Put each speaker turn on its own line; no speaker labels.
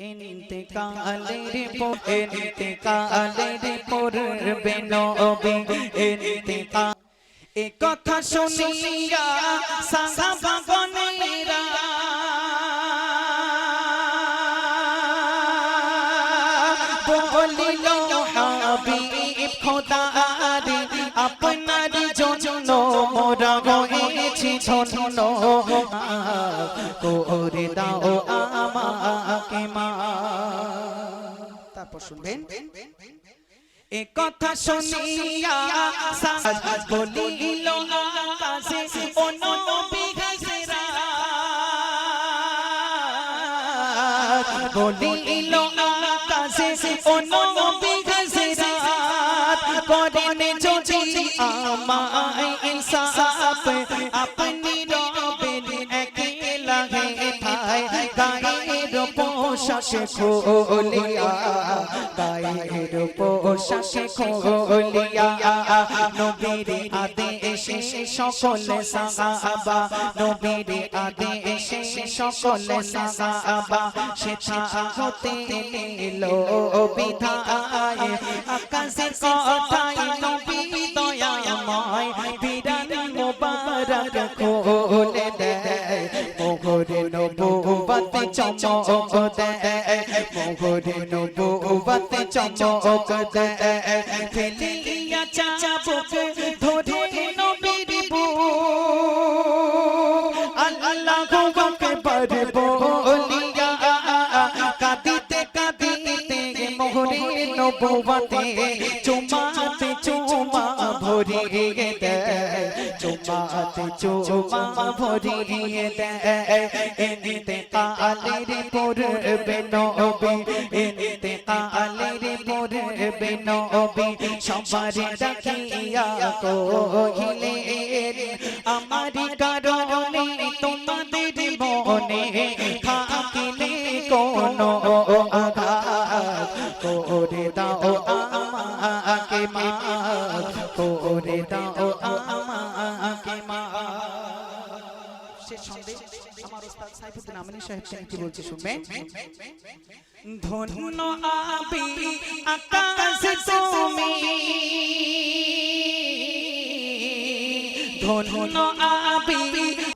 ইন্তেকালের পর কথা শুনিয়া সাহাবা গণেরা বলিল, হাবিব খোদার, আপনার জন্য মোরা হয়েছি ধন্য। করে দাও আমাকে মা তারপর শুনবেন। এ কথা শুনিয়া সাজ বলিল, আকাশে ও নবী গাছেরা বলিল, আকাশে ও নবী গাছেরা করেন যদি আমায় ইনসাফ, আপনি গায়ের পোশাকে খোলিয়া, গায়ের পোশাকে খোলিয়া, নবীর আদেশে সকল সাহাবা, নবীর আদেশে সকল সাহাবা সেটা হতে নিল বিধায়, আকাশের কথায় নবী দয়াময় বিরান মোবারক খোলে চমক দেয় মোহরে নবুবত চমক দেয় ফেলিয়া চাবুক ধরে নবীর বুক আল্লাহু আকবার বলিয়া কাঁদিতে কাঁদিতে মোহরে নবুবতে চুমাতে চুমা ভরিয়ে দেয় চুমাতে চুমা ভরিয়ে দেয়। এনিতে কালের পূর্বে নবী, এনিতে কালের পূর্বে নবী। সবার ডাকিয়া কহিলে আমার কারণে তোমাদের মনে থাকিলে কোনো আঘাত। করে দাও আমাকে মা করে দাও শেষ সন্দেশ আমার ওস্তাদ সাইফুদ্দিন আমিনী সাহেব তিনি কি বলছে শুনবেন ধন্য আবি আকাশ তুমি ধন্য আবি